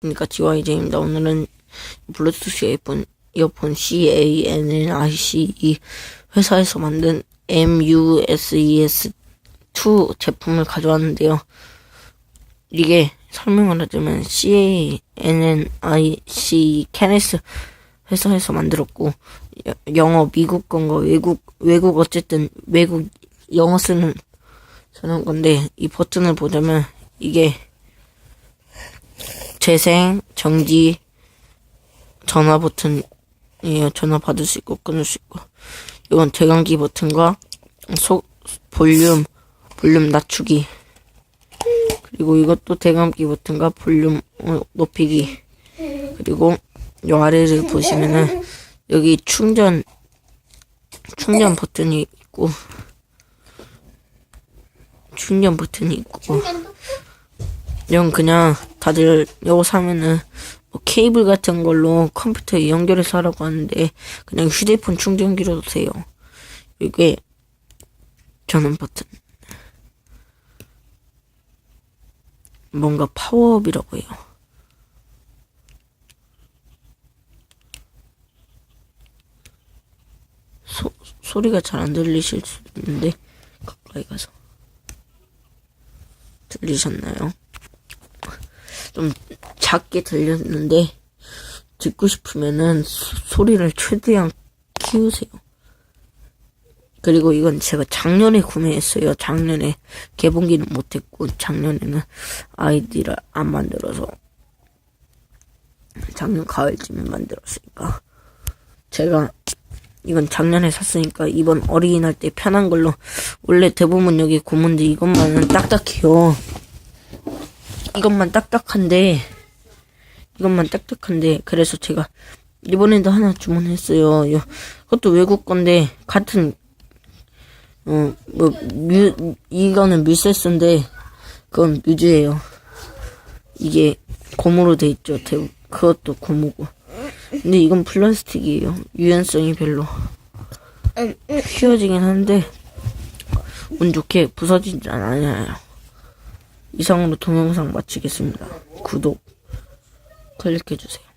그러니까 GYJ입니다. 오늘은 블루투스 이어폰, 이어폰 CANNIC 이 회사에서 만든 MUSES2 제품을 가져왔는데요. 이게 설명을 하자면 CANNIC 케네스 회사에서 만들었고 여- 영어 미국 건가 외국 외국 어쨌든 외국 영어 쓰는 쓰는 건데 이 버튼을 보자면 이게 재생, 정지, 전화 버튼이에요. 전화 받을 수 있고 끊을 수 있고. 이건 대강기 버튼과 소, 볼륨, 볼륨 낮추기. 그리고 이것도 대강기 버튼과 볼륨 어, 높이기. 그리고 요 아래를 보시면은 여기 충전, 충전 버튼이 있고, 충전 버튼이 있고, 이건 그냥 다들 이거 사면은 뭐 케이블 같은 걸로 컴퓨터에 연결해서 하라고 하는데 그냥 휴대폰 충전기로 세요. 이게 전원 버튼. 뭔가 파워업이라고 해요. 소, 소리가 잘 안 들리실 수도 있는데 가까이 가서 들리셨나요? 좀 작게 들렸는데 듣고 싶으면은 소, 소리를 최대한 키우세요. 그리고 이건 제가 작년에 구매했어요. 작년에 개봉기는 못했고 작년에는 아이디를 안 만들어서 작년 가을쯤에 만들었으니까 제가 이건 작년에 샀으니까 이번 어린이날 때 편한 걸로 원래 대부분 여기 고문데 이것만은 딱딱해요. 이것만 딱딱한데 이것만 딱딱한데 그래서 제가 이번에도 하나 주문했어요. 요- 그것도 외국 건데 같은 어 뭐 이거는 뮤세스인데 그건 뮤즈예요. 이게 고무로 돼 있죠. 대 그것도 고무고. 근데 이건 플라스틱이에요. 유연성이 별로. 휘어지긴 한데 운 좋게 부서지지 않아요. 이상으로 동영상 마치겠습니다. 구독 클릭해주세요.